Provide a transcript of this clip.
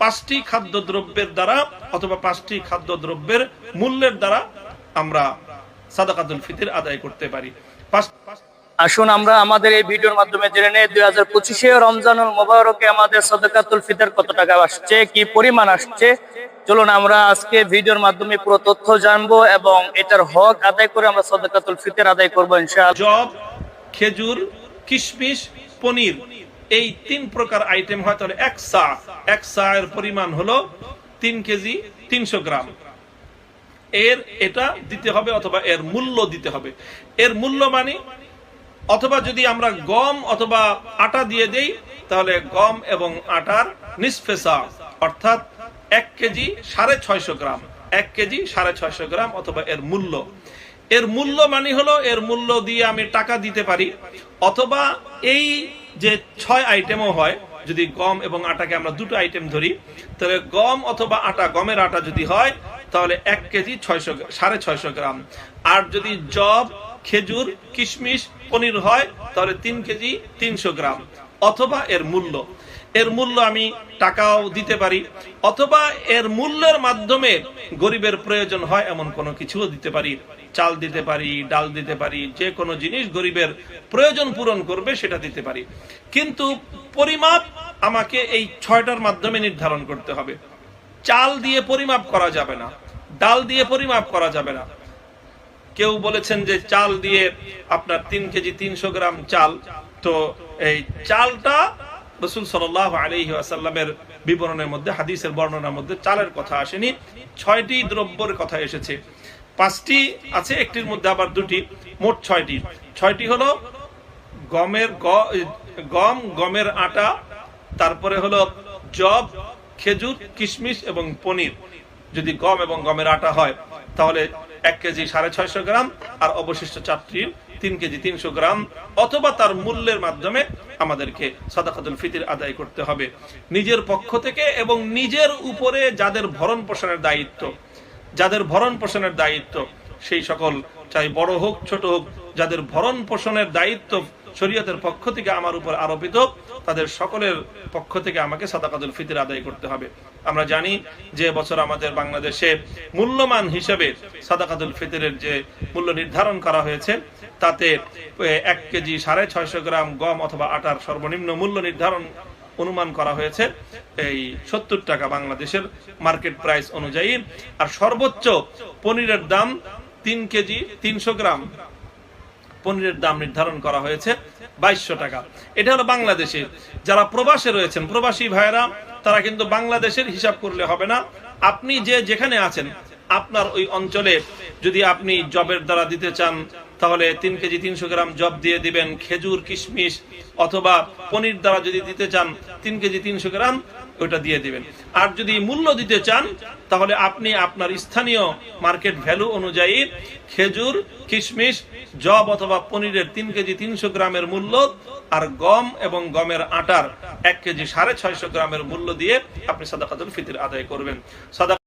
পাঁচটি খাদ্য দ্রব্যের দ্বারা অথবা পাঁচটি খাদ্য দ্রব্যের মূল্যের দ্বারা আমরা সাদাকাতুল ফিতির আদায় করতে পারি। আসুন আমরা আমাদের এই ভিডিওর মাধ্যমে জেনে নেই দুই হাজার পঁচিশে রমজানুল মোবারকে আমাদের সদকাতুল ফিতর কত টাকা আসছে কি পরিমাণ আসছে? চলুন আমরা আজকে ভিডিওর মাধ্যমে পুরো তথ্য জানব এবং এটার হক আদায় করে আমরা সদকাতুল ফিতর আদায় করব ইনশাআল্লাহ। জব খেজুর কিশমিশ পনির। এই তিন প্রকার আইটেম হয় তাহলে এক সা এক সা এর পরিমাণ হলো তিন কেজি তিনশো গ্রাম। এর এটা দিতে হবে অথবা এর মূল্য দিতে হবে। এর মূল্য মানে অথবা যদি আমরা গম অথবা আটা দিয়ে দেই, তাহলে গম এবং আটার নিসফেসা অর্থাৎ এক কেজি সাড়ে ছয়শো গ্রাম, এক কেজি সাড়ে ছয়শো গ্রাম অথবা এর মূল্য। এর মূল্য মানে হলো, এর মূল্য দিয়ে আমি টাকা দিতে পারি, অথবা এই যে ছয় আইটেমও হয়, যদি গম এবং আটাকে আমরা দুটো আইটেম ধরি, তাহলে গম অথবা আটা, গমের আটা যদি হয়, তাহলে এক কেজি ছয়শো সাড়ে ছয়শো গ্রাম। আর যদি জব খেজুর, কিশমিশ, পনির হয়, তাহলে তিন কেজি তিনশো গ্রাম। অথবা এর মূল্য। এর মূল্য আমি টাকাও দিতে পারি, অথবা এর মূল্যের মাধ্যমে গরিবের প্রয়োজন হয় এমন কোনো কিছুও দিতে পারি, চাল দিতে পারি, ডাল দিতে পারি, যে কোনো জিনিস গরিবের প্রয়োজন পূরণ করবে সেটা দিতে পারি। কিন্তু পরিমাপ আমাকে এই ছয়টার মাধ্যমে নির্ধারণ করতে হবে। চাল দিয়ে পরিমাপ করা যাবে না, ডাল দিয়ে পরিমাপ করা যাবে না। কেউ বলেছেন যে চাল দিয়ে আপনার তিন কেজি তিনশো গ্রাম চাল, তো এই চালটা রসুল সাল্লাহ আলহি আসাল্লামের বিবরণের মধ্যে, হাদিসের বর্ণনার মধ্যে চালের কথা আসেনি, ছয়টি দ্রব্যের কথা এসেছে। পাঁচটি আছে, একটির মধ্যে আবার দুটি, মোট ছয়টি। ছয়টি হলো গমের গম, গমের আটা, তারপরে হলো জব খেজুর, কিশমিশ এবং পনির। যদি গম এবং গমের আটা হয়, তাহলে এক কেজি সাড়ে ছয়শো গ্রাম, আর অবশিষ্ট চারটি তিন কেজি তিনশো গ্রাম, অথবা তার মূল্যের মাধ্যমে আমাদেরকে সাদাকাতুল ফিতির আদায় করতে হবে। নিজের পক্ষ থেকে এবং নিজের উপরে যাদের ভরণ পোষণের দায়িত্ব, যাদের ভরণ পোষণের দায়িত্ব, সেই সকল, চাই বড় হোক, ছোট হোক, যাদের ভরণ পোষণের দায়িত্ব শরীয়তের পক্ষ থেকে আমার উপর আরোপিত, তাদের সকলের পক্ষ থেকে আমাকে সাদাকাতুল ফিতির আদায় করতে হবে। আমরা জানি যে বছর আমাদের বাংলাদেশে মূল্যমান হিসেবে সাদাকাতুল ফিতরের যে মূল্য নির্ধারণ করা হয়েছে, তাতে এক কেজি সাড়ে ছয়শো গ্রাম গম অথবা আটার সর্বনিম্ন মূল্য নির্ধারণ অনুমান করা হয়েছে। এই সত্তর টাকা বাংলাদেশের মার্কেট প্রাইস অনুযায়ী, আর সর্বোচ্চ পনিরের দাম তিন কেজি তিনশো গ্রাম। পনিরের দাম নির্ধারণ করা হয়েছে বাইশশো টাকা। এটা হলো বাংলাদেশে। যারা প্রবাসে রয়েছেন, প্রবাসী ভাইয়েরা, তারা কিন্তু বাংলাদেশের হিসাব করলে হবে না। আপনি যে যেখানে আছেন, আপনার ওই অঞ্চলে যদি আপনি জবের দ্বারা দিতে চান তাহলে তিন কেজি তিনশো গ্রাম জব দিয়ে দিবেন খেজুর, কিশমিশ অথবা পনির দ্বারা যদি দিতে চান, তিন কেজি তিনশো গ্রাম ওটা দিয়ে দিবেন। আর যদি মূল্য দিতে চান, তাহলে আপনি আপনার স্থানীয় মার্কেট ভ্যালু অনুযায়ী খেজুর, কিশমিশ, জব অথবা পনিরের তিন কেজি তিনশো গ্রামের মূল্য আর গম এবং গমের আটার এক কেজি সাড়ে ছয়শো গ্রামের মূল্য দিয়ে আপনি সাদা সাদাকাতুল ফিতির আদায় করবেন। সাদা